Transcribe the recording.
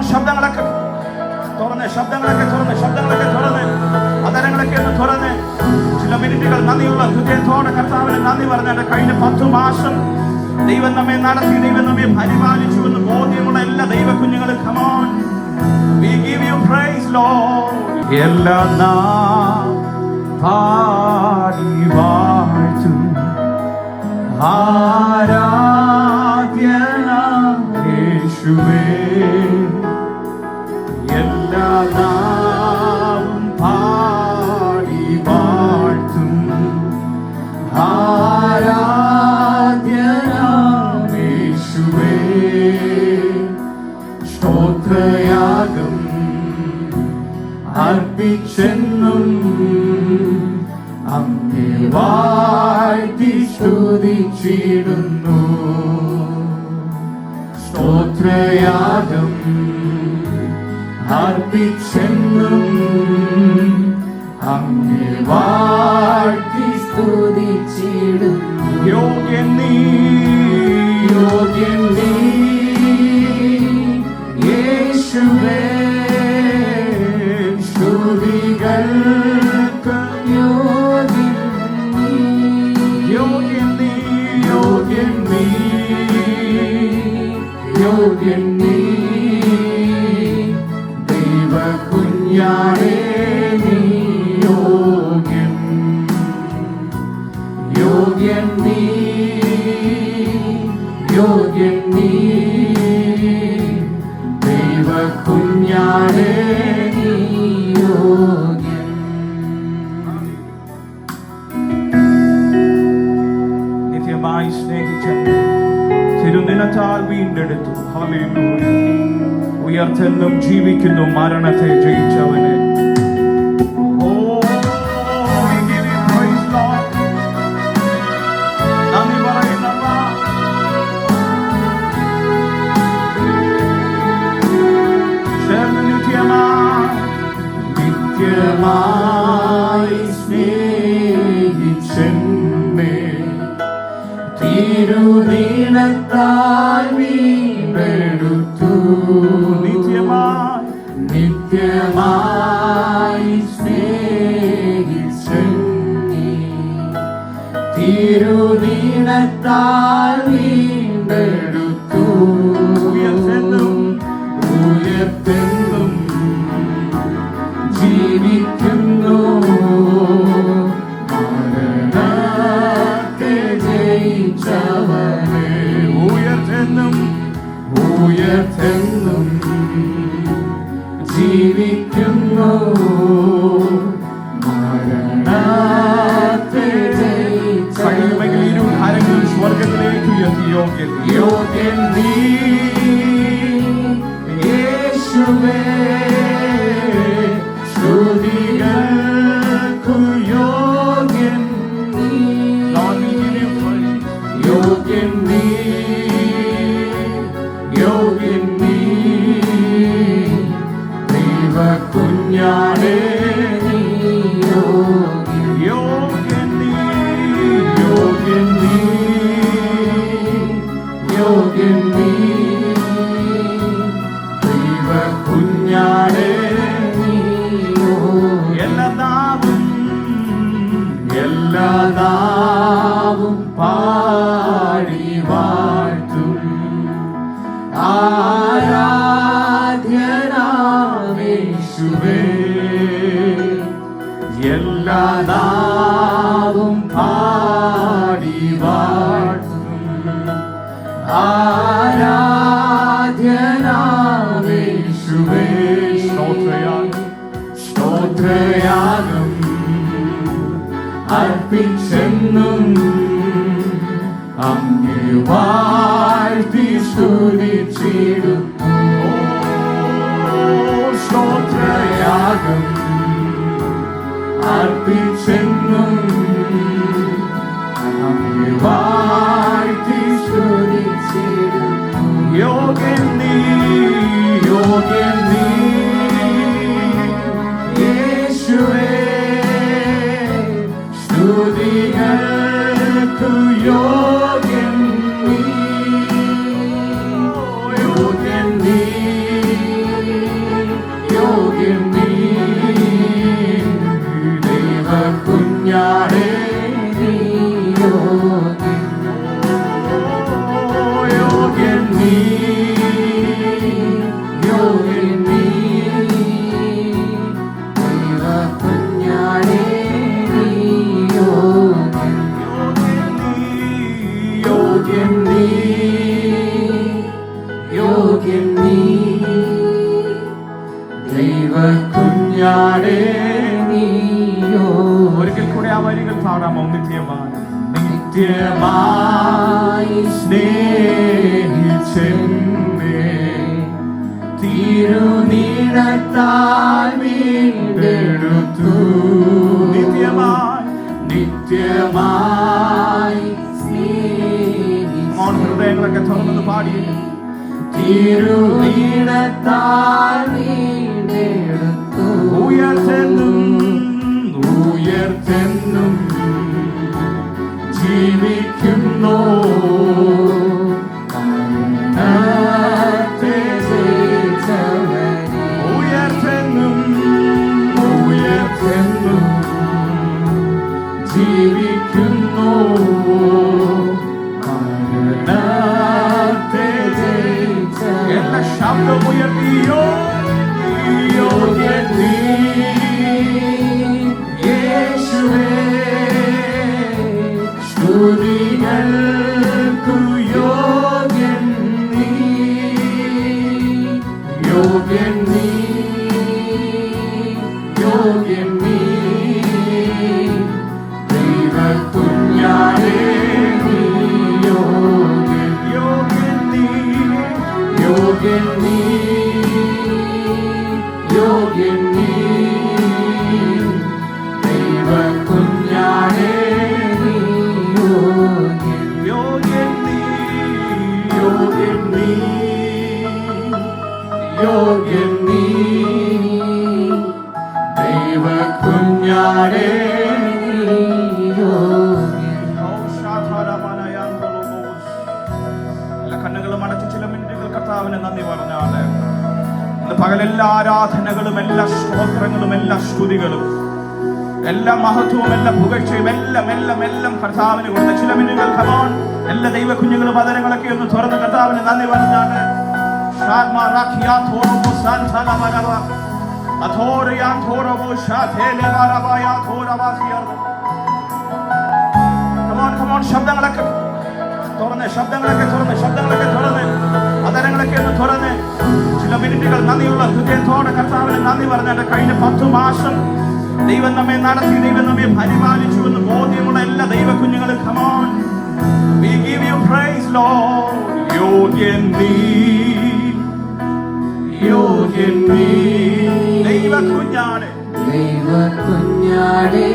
Come on ശബ്ദങ്ങളൊക്കെ തുറന്ന് ശബ്ദങ്ങളൊക്കെ തുറന്ന് ശബ്ദങ്ങളൊക്കെ തുറന്ന് അതരങ്ങളൊക്കെ ഒന്ന് തുറന്ന്. ചില മിനിറ്റുകൾ നന്ദിയുള്ള ഹൃദയത്തോടെ കർത്താവിന് നന്ദി പറഞ്ഞ കഴിഞ്ഞ പത്തു മാസം ദൈവം നമ്മെ നടത്തി ദൈവം നമ്മെ പരിപാലിച്ചു എന്ന് ബോധ്യമുള്ള എല്ലാ ദൈവ കുഞ്ഞുങ്ങളും കമോൺ യേശുവേ. സ്തോത്രയാഗം അർപ്പിച്ചെന്നും അങ്ങേ വാഴ്ത്തി സ്തുതിച്ചിടുന്നു. സ്തോത്രയാഗം അർപ്പിച്ചെന്നും അങ്ങേ വാഴ്ത്തി സ്തുതിച്ചിടുന്നു യോഗ്യൻ നീ യോഗ്യൻ നീ യേശുവേ സ്തുതികൾക്ക് യോഗ്യൻ. യോഗ്യൻ നീ യോഗ്യൻ നീ യോഗ്യൻ നീ നിത്യമായി സ്നേഹിച്ച തിരുനിലത്താൽ വീണ്ടെടുത്തു. ഉയർത്തെന്നും ജീവിക്കുന്നു മരണത്തെ ജയിച്ചവനെ. ജീവിക്കുന്നു പാടി വാഴ്ത്തും ആരാധ്യനാമേശുവേ എല്ലാ നാവും പാടി വാഴ്ത്തും ആരാധ്യനാമേശുവേ സ്തോത്രയാഗം. സ്തോത്രയാഗം അർപ്പിച്ചെന്നും അങ്ങേ വാഴ്ത്തി സ്തുതിച്ചിടുന്നു സ്തോത്രയാഗം അർപ്പിച്ചെന്നും അങ്ങേ വാഴ്ത്തി സ്തുതിച്ചിടുന്നു യോഗ്യൻ നീ യോഗ്യൻ കുഞ്ഞാടേ നീയോ. ഒരിക്കൽ കൂടെ ആ വരികൾ പാടാമോ നിത്യമായി നിത്യമായി സ്നേഹിച്ചെന്നെ. തിരുനീണത്താൽ വീണ്ടെടുത്തു നിത്യമായി നിത്യമായി മോൻ ഹൃദയങ്ങളൊക്കെ തുറന്നത് പാടി തിരുനീണത്താൽ ഉയർത്തെന്നും ഉയർത്തെന്നും ജീവിക്കുന്നു യോഗ്യൻ നീ. ദൈവ കുഞ്ഞാടേ കണ്ണുകളും അടച്ച് ചില മിനിറ്റുകൾ കർത്താവിന് നന്ദി പറഞ്ഞാണ്. ഇന്ന് പകലെല്ലാ ആരാധനകളും എല്ലാ സ്തോത്രങ്ങളും എല്ലാ സ്തുതികളും എല്ലാ മഹത്വവും എല്ലാ പുകഴ്ചയും എല്ലാം എല്ലാം എല്ലാം കർത്താവിന് കൊടുത്ത ചില മിനിറ്റുകൾ. കമോൺ എല്ലാ ദൈവ കുഞ്ഞുങ്ങളും പതരങ്ങളൊക്കെ ഒന്ന് തുറന്ന് കർത്താവിന് നന്ദി പറഞ്ഞാണ്. ഷാർമ റാഖിയാ തോറുമോ സാന്താനമരവ. അഥോറിയാ തോറുമോ ഷാഥേലെവരവയാ തോറവാസിയർന്ന്. Come on, come on, ശബ്ദങ്ങളൊക്കെ തുറന്ന് ശബ്ദങ്ങളൊക്കെ തുറന്ന് ശബ്ദങ്ങളൊക്കെ തുറന്ന് അതരങ്ങളൊക്കെ ഒന്ന് തുറന്ന് ചില മിനിറ്റുകൾ നന്ദിയുള്ള ഹൃദയത്തോടെ കർത്താവിന് നന്ദി പറഞ്ഞാൽ കഴിഞ്ഞ പത്തു മാസം ദൈവം നമ്മെ നടത്തി ദൈവം നമ്മെ പരിപാലിച്ചു എന്ന് ബോധ്യമുള്ള എല്ലാ ദൈവ കുഞ്ഞുങ്ങളും come on We give you praise, Lord. യോഗ്യൻ നീ യോഗ്യൻ നീ ദൈവ കുഞ്ഞാട് ദൈവ കുഞ്ഞാടേ